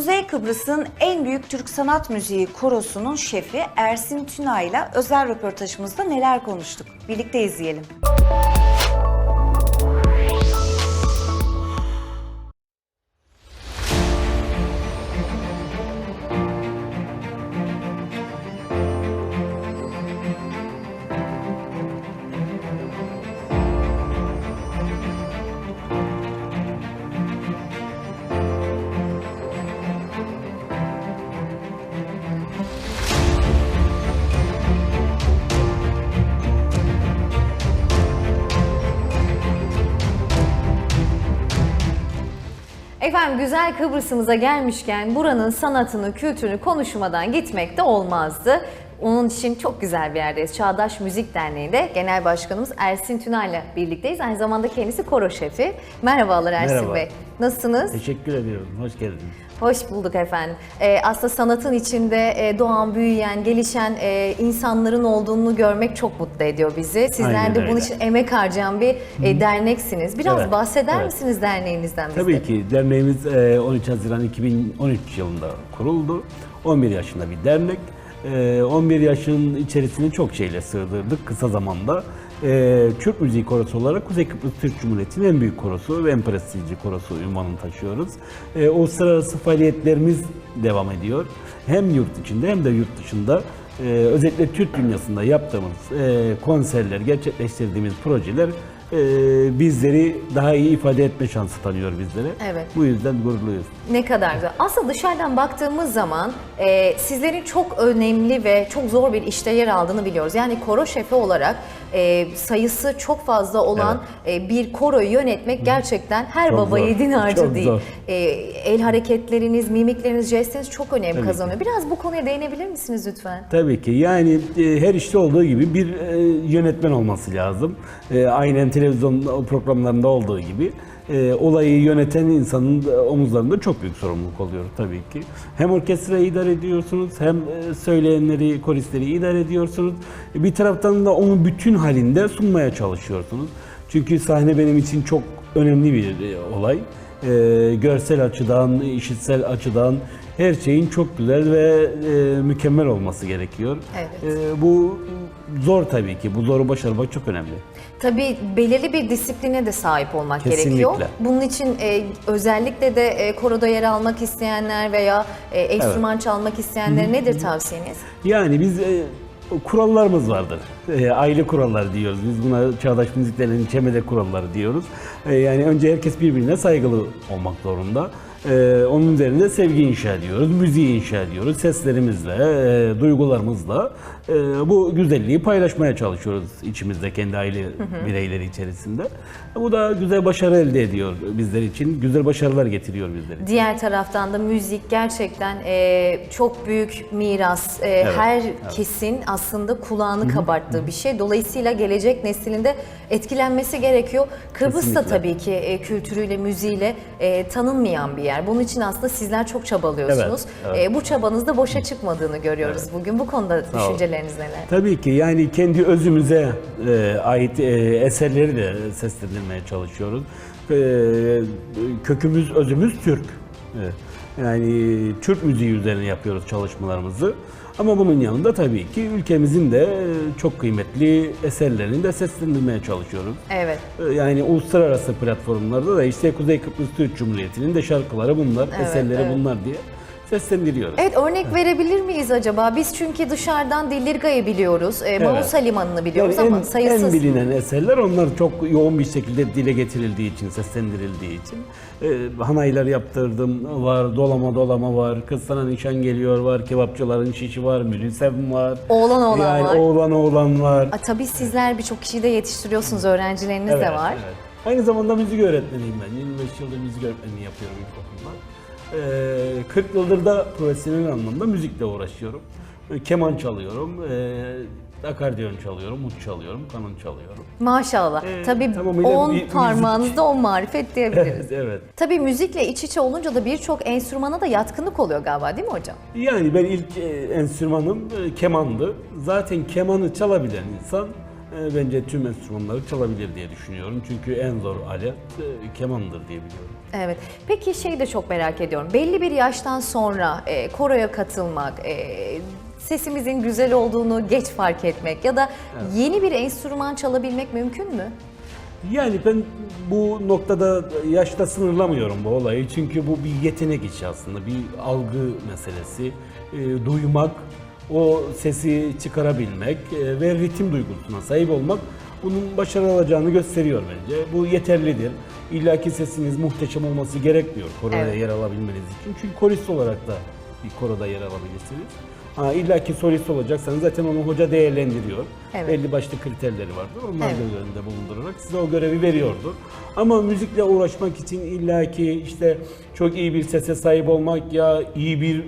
Kuzey Kıbrıs'ın en büyük Türk sanat müziği korosunun şefi Ersin Tünay'la özel röportajımızda neler konuştuk? Birlikte izleyelim. Efendim güzel Kıbrıs'ımıza gelmişken buranın sanatını, kültürünü konuşmadan gitmek de olmazdı. Onun için çok güzel bir yerdeyiz. Çağdaş Müzik Derneği'nde Genel Başkanımız Ersin Tünay'la birlikteyiz. Aynı zamanda kendisi koro şefi. Merhabalar Ersin Merhaba. Bey. Nasılsınız? Teşekkür ediyorum. Hoş geldiniz. Hoş bulduk efendim. Ee, aslında sanatın içinde e, doğan, büyüyen, gelişen e, insanların olduğunu görmek çok mutlu ediyor bizi. Sizler Aynen de bunun öyle. için emek harcayan bir e, derneksiniz. Biraz Evet, bahseder evet. misiniz derneğinizden bize? Tabii ki derneğimiz e, 13 Haziran 2013 yılında kuruldu. 11 yaşında bir dernek. E, 11 yaşın içerisine çok şeyle sığdırdık kısa zamanda. E, Türk Müziği Korosu olarak Kuzey Kıbrıs Türk Cumhuriyeti'nin en büyük korosu ve en prestijli korosu ünvanını taşıyoruz. E, uluslararası faaliyetlerimiz devam ediyor. Hem yurt içinde hem de yurt dışında e, özellikle Türk dünyasında yaptığımız e, konserler, gerçekleştirdiğimiz projeler e, bizleri daha iyi ifade etme şansı tanıyor bizlere. Evet. Bu yüzden gururluyuz. Ne kadar güzel. Aslında dışarıdan baktığımız zaman e, sizlerin çok önemli ve çok zor bir işte yer aldığını biliyoruz. Yani koro şefi olarak e, sayısı çok fazla olan e, bir koroyu yönetmek gerçekten her Çok baba zor. yiğidin harcı Çok değil. zor. E, el hareketleriniz, mimikleriniz, jestleriniz çok önem Tabii kazanıyor. Biraz bu konuya değinebilir misiniz lütfen? Tabii ki yani e, her işte olduğu gibi bir e, yönetmen olması lazım. E, aynen televizyon programlarında olduğu gibi e, olayı yöneten insanın da omuzlarında çok büyük sorumluluk oluyor tabii ki. Hem orkestrayı idare ediyorsunuz hem e, söyleyenleri, koristleri idare ediyorsunuz. E, Bir taraftan da onu bütün halinde sunmaya çalışıyorsunuz. Çünkü sahne benim için çok önemli bir e, olay. E, görsel açıdan, işitsel açıdan her şeyin çok güzel ve e, mükemmel olması gerekiyor. Evet. E, bu zor tabii ki. Bu zoru başarmak çok önemli. Tabii belirli bir disipline de sahip olmak Kesinlikle. gerekiyor. Bunun için e, özellikle de e, koroda yer almak isteyenler veya e, enstrüman çalmak isteyenlere nedir tavsiyeniz? Yani biz e, kurallarımız vardır. E, aile kuralları diyoruz. Biz buna çağdaş müziklerin çemede kuralları diyoruz. E, yani önce herkes birbirine saygılı olmak zorunda. E, onun üzerinde sevgi inşa ediyoruz, müziği inşa ediyoruz. Seslerimizle, e, duygularımızla e, bu güzelliği paylaşmaya çalışıyoruz içimizde kendi aile bireyleri içerisinde. Bu da güzel başarı elde ediyor bizler için. Güzel başarılar getiriyor bizler için. Diğer taraftan da müzik gerçekten e, çok büyük miras. E, Herkesin aslında kulağını kabarttığı bir şey. Dolayısıyla gelecek neslinde etkilenmesi gerekiyor. Kıbrıs da tabii ki e, kültürüyle, müziğiyle e, tanınmayan bir yer. Bunun için aslında sizler çok çabalıyorsunuz. Evet, evet. E, bu çabanız da boşa çıkmadığını görüyoruz bugün. Bu konuda olun. düşünceleriniz neler? Tabii ki yani kendi özümüze e, ait e, eserleri de seslendirmeye çalışıyoruz. E, kökümüz, özümüz Türk. Evet. Yani Türk müziği üzerine yapıyoruz çalışmalarımızı. Ama bunun yanında tabii ki ülkemizin de çok kıymetli eserlerini de seslendirmeye çalışıyoruz. Evet. E, Yani uluslararası platformlarda da işte Kuzey Kıbrıs Türk Cumhuriyeti'nin de şarkıları bunlar, Evet, eserleri evet. bunlar diye seslendiriyoruz. Evet örnek verebilir miyiz acaba? Biz çünkü dışarıdan Dillirga'yı biliyoruz, e, Mausa Limanı'nı biliyoruz Yani ama en, sayısız. en bilinen eserler onlar çok yoğun bir şekilde dile getirildiği için, seslendirildiği için. Ee, hanaylar yaptırdım var, dolama dolama var, kız sana nişan geliyor var, kebapçıların şişi var, mülüsem var. Oğlan oğlan yani var. oğlan oğlan var. A, tabii sizler birçok kişiyi de yetiştiriyorsunuz, öğrencileriniz de var. evet. Aynı zamanda müzik öğretmeniyim ben. 25 yıldır müzik öğretmenliği yapıyorum ilkokulda. Ee, 40 yıldır da profesyonel anlamda müzikle uğraşıyorum. Ee, Keman çalıyorum, ee, akordeon çalıyorum, ut çalıyorum, kanun çalıyorum. Maşallah. Ee, tabii tamamıyla 10 bir müzik. parmağınızda 10 marifet diyebiliriz. Evet, evet. Tabii müzikle iç içe olunca da birçok enstrümana da yatkınlık oluyor galiba değil mi hocam? Yani ben ilk e, enstrümanım e, kemandı. Zaten kemanı çalabilen insan e, bence tüm enstrümanları çalabilir diye düşünüyorum. Çünkü en zor alet e, kemandır diye biliyorum. Evet. Peki şeyi de çok merak ediyorum. Belli bir yaştan sonra e, koroya katılmak, e, sesimizin güzel olduğunu geç fark etmek ya da yeni bir enstrüman çalabilmek mümkün mü? Yani ben bu noktada yaşta sınırlamıyorum bu olayı. Çünkü bu bir yetenek işi aslında. Bir algı meselesi. E, duymak, o sesi çıkarabilmek e, ve ritim duygusuna sahip olmak bunun başarılı olacağını gösteriyor bence. Bu yeterlidir. İlla ki sesiniz muhteşem olması gerekmiyor koroda Evet. yer alabilmeniz için. Çünkü korist olarak da bir koroda yer alabilirsiniz. Ha, illa ki solist olacaksanız zaten onu hoca değerlendiriyor. Evet. Belli başlı kriterleri vardır. Onlar Evet. önünde bulundurarak size o görevi veriyordu. Ama müzikle uğraşmak için illaki işte çok iyi bir sese sahip olmak ya iyi bir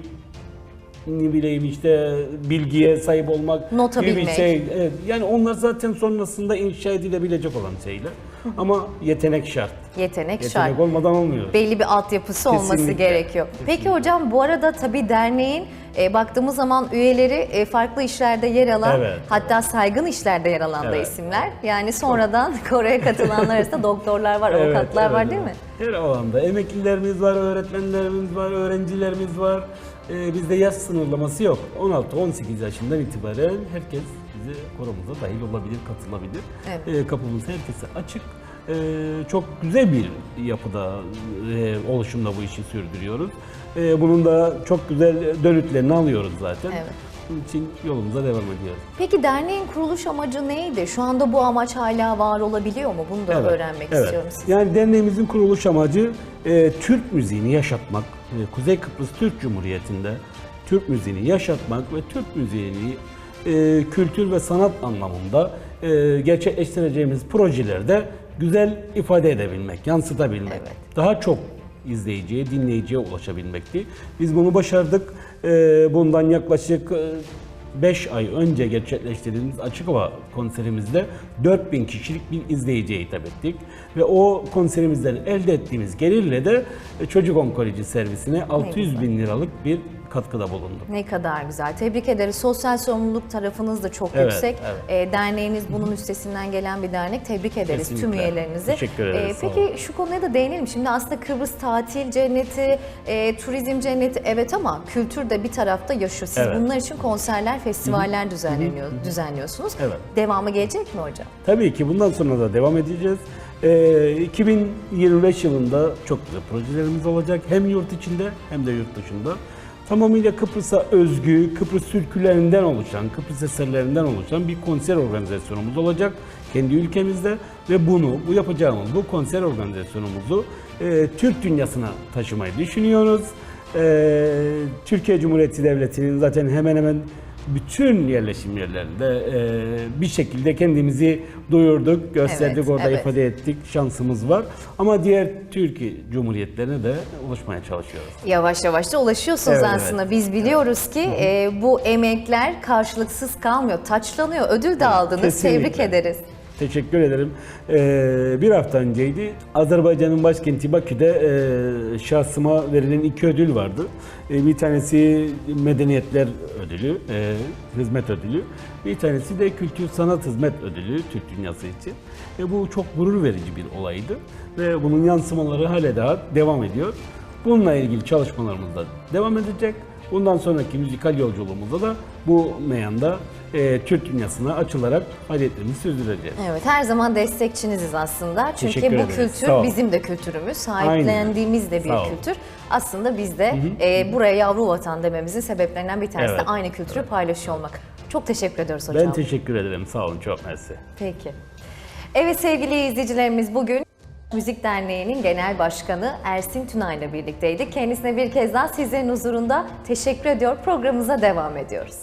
ne bileyim işte bilgiye sahip olmak Nota gibi bir bilmek. şey. Evet, yani onlar zaten sonrasında inşa edilebilecek olan şeyler. Ama yetenek şart. Yetenek, Yetenek şart. olmadan olmuyor. Belli bir altyapısı olması Kesinlikle. gerekiyor. Peki hocam bu arada tabii derneğin e, baktığımız zaman üyeleri e, farklı işlerde yer alan Evet. hatta saygın işlerde yer alan da Evet. isimler. Yani sonradan Kore'ye katılanlar arasında doktorlar var, avukatlar Evet, var evet, değil evet. mi? Her alanda emeklilerimiz var, öğretmenlerimiz var, öğrencilerimiz var. Ee, bizde yaş sınırlaması yok. 16-18 yaşından itibaren herkes bize koromuza dahil olabilir, katılabilir. Evet. Ee, kapımız herkese açık. Ee, çok güzel bir yapıda, e, oluşumda bu işi sürdürüyoruz. Ee, bunun da çok güzel dönütlerini alıyoruz zaten. Evet. Bunun için yolumuza devam ediyoruz. Peki derneğin kuruluş amacı neydi? Şu anda bu amaç hala var olabiliyor mu? Bunu da Evet, öğrenmek evet. istiyorum sizden. Yani derneğimizin kuruluş amacı e, Türk müziğini yaşatmak, e, Kuzey Kıbrıs Türk Cumhuriyeti'nde Türk müziğini yaşatmak ve Türk müziğini e, kültür ve sanat anlamında e, gerçekleştireceğimiz projelerde güzel ifade edebilmek, yansıtabilmek. Evet. Daha çok izleyiciye, dinleyiciye ulaşabilmekti. Biz bunu başardık. E, bundan yaklaşık e, 5 ay önce gerçekleştirdiğimiz açık hava konserimizde 4000 kişilik bir izleyiciye hitap ettik. Ve o konserimizden elde ettiğimiz gelirle de e, çocuk onkoloji servisine 600 bin liralık bir katkıda bulunduk. Ne kadar güzel. Tebrik ederiz. Sosyal sorumluluk tarafınız da çok Evet, yüksek. evet. E, derneğiniz bunun üstesinden gelen bir dernek. Tebrik ederiz tüm Kesinlikle. üyelerinizi. Teşekkür ederiz, sağ peki şu konuya da değinelim. Şimdi aslında Kıbrıs tatil cenneti, e, turizm cenneti evet ama kültür de bir tarafta yaşıyor. Siz Evet. bunlar için konserler, festivaller düzenleniyor, düzenliyorsunuz. Evet. Devamı gelecek mi hocam? Tabii ki bundan sonra da devam edeceğiz. Ee, 2025 yılında çok güzel projelerimiz olacak. Hem yurt içinde hem de yurt dışında. Tamamıyla Kıbrıs'a özgü, Kıbrıs türkülerinden oluşan, Kıbrıs eserlerinden oluşan bir konser organizasyonumuz olacak kendi ülkemizde ve bunu, bu yapacağımız bu konser organizasyonumuzu e, Türk dünyasına taşımayı düşünüyoruz. E, Türkiye Cumhuriyeti Devleti'nin zaten hemen hemen bütün yerleşim yerlerinde e, bir şekilde kendimizi duyurduk, gösterdik, Evet, orada evet. ifade ettik, şansımız var. Ama diğer Türkiye Cumhuriyetlerine de ulaşmaya çalışıyoruz. Yavaş yavaş da ulaşıyorsunuz Evet, aslında. Biz biliyoruz ki e, bu emekler karşılıksız kalmıyor, taçlanıyor. Ödül de aldınız. kesinlikle. Tebrik ederiz. Teşekkür ederim. Ee, bir hafta önceydi. Azerbaycan'ın başkenti Bakü'de e, şahsıma verilen iki ödül vardı. E, bir tanesi Medeniyetler Ödülü, e, Hizmet Ödülü. Bir tanesi de Kültür Sanat Hizmet Ödülü Türk Dünyası için. E, bu çok gurur verici bir olaydı. Ve bunun yansımaları hala daha devam ediyor. Bununla ilgili çalışmalarımız da devam edecek. Bundan sonraki müzikal yolculuğumuzda da bu meyanda e, Türk dünyasına açılarak faaliyetlerimizi sürdüreceğiz. Evet her zaman destekçiniziz aslında. Çünkü Teşekkür bu ederiz. kültür Sağ bizim de kültürümüz. Sahiplendiğimiz de bir Sağ kültür. Aslında biz de e, buraya yavru vatan dememizin sebeplerinden bir tanesi de Evet. aynı kültürü paylaşıyor olmak. Çok teşekkür ediyoruz hocam. Ben teşekkür ederim. Sağ olun. Çok mersi. Peki. Evet sevgili izleyicilerimiz bugün Müzik Derneği'nin Genel Başkanı Ersin Tünay ile birlikteydik. Kendisine bir kez daha sizlerin huzurunda teşekkür ediyor. Programımıza devam ediyoruz.